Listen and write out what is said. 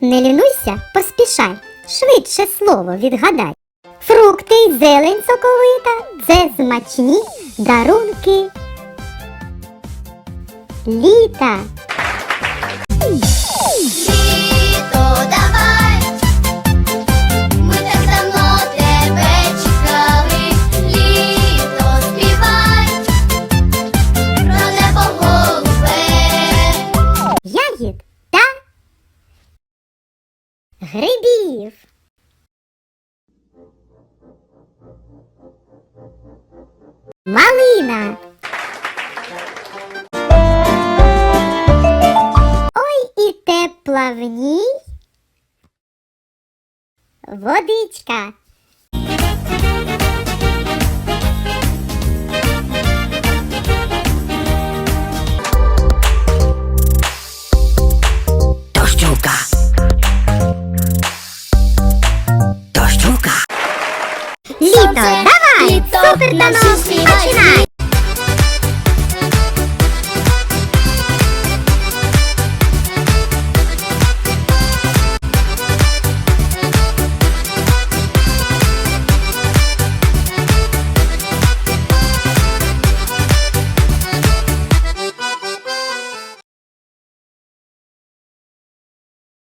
Не лінуйся, поспішай, швидше слово відгадай. Фрукти й зелень соковита це смачні дарунки. Літа. Грибів. Малина. Ой і тепла в ній водичка. Дощука. Літо, Сонце, давай! літо, Супер наші танок, співай, починай!